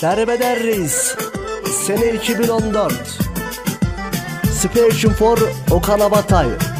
Derbeder Reis Sene 2014 Special for Okan Abatay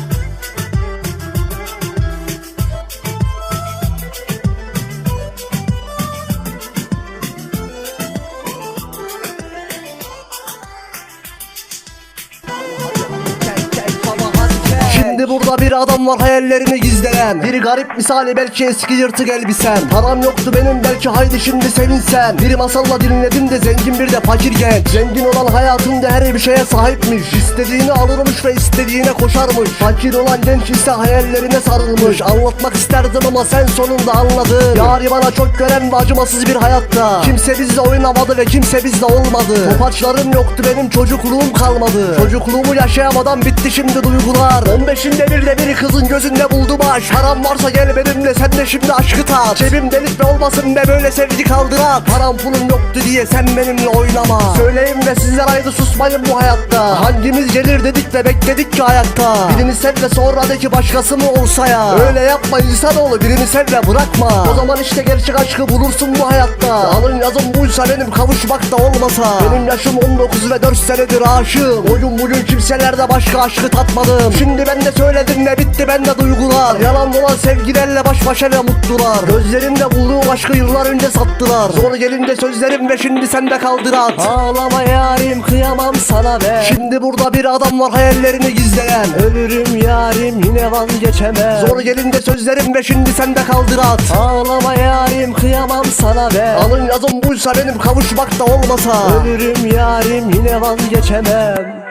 Şimdi burada bir adam var hayallerini gizleyen. Bir garip misali belki eski yırtık elbisen. Param yoktu benim belki haydi şimdi sevinsen. Bir masalla dinledim de zengin bir de fakir genç. Zengin olan hayatında her bir şeye sahipmiş. İstediğini alırmış ve istediğine koşarmış. Fakir olan genç ise hayallerine sarılmış. Anlatmak isterdim ama sen sonunda anladın. Yari bana çok gören ve acımasız bir hayatta. Kimse bizle oynamadı ve kimse bizle olmadı. Topaçlarım yoktu benim çocukluğum kalmadı. Çocukluğumu yaşayamadan bitti şimdi duygular 15'inde bir de bir kızın gözünde buldum aşk Param varsa gel benimle sen de şimdi aşkı tat. Cebim delik ve olmasın be böyle sevgi kaldırak Param pulum yoktu diye sen benimle oynama Söyleyin ve sizler haydi susmayın bu hayatta. Hangimiz gelir dedik ve bekledik ki ayakta Birini sev ve sonra de ki başkası mı olsa ya? Öyle yapma insanoğlu birini sev ve bırakma. O zaman işte gerçek aşkı bulursun bu hayatta. Alın yazım buysa benim kavuşmak da olmasa. Benim yaşım 19 ve 4 senedir aşığım. Oyun bugün kimselerde başka aşkı tatmadım. Şimdi ben de söyledim ve bitti bende duygular. Yalan dolan sevgilerle baş başa ve mutlular. Gözlerimde bulduğum aşkı yıllar önce sattılar. Zor gelince sözlerim ve şimdi sende kaldırat Ağlama yarim kıyamam sana be. Şimdi burada bir adam var hayallerini gizleyen. Ölürüm yarim yine vazgeçemem. Zor gelince sözlerim ve şimdi sende kaldırat Ağlama yarim kıyamam sana be. Alın yazım buysa benim kavuşmak da olmasa. Ölürüm yarim yine vazgeçemem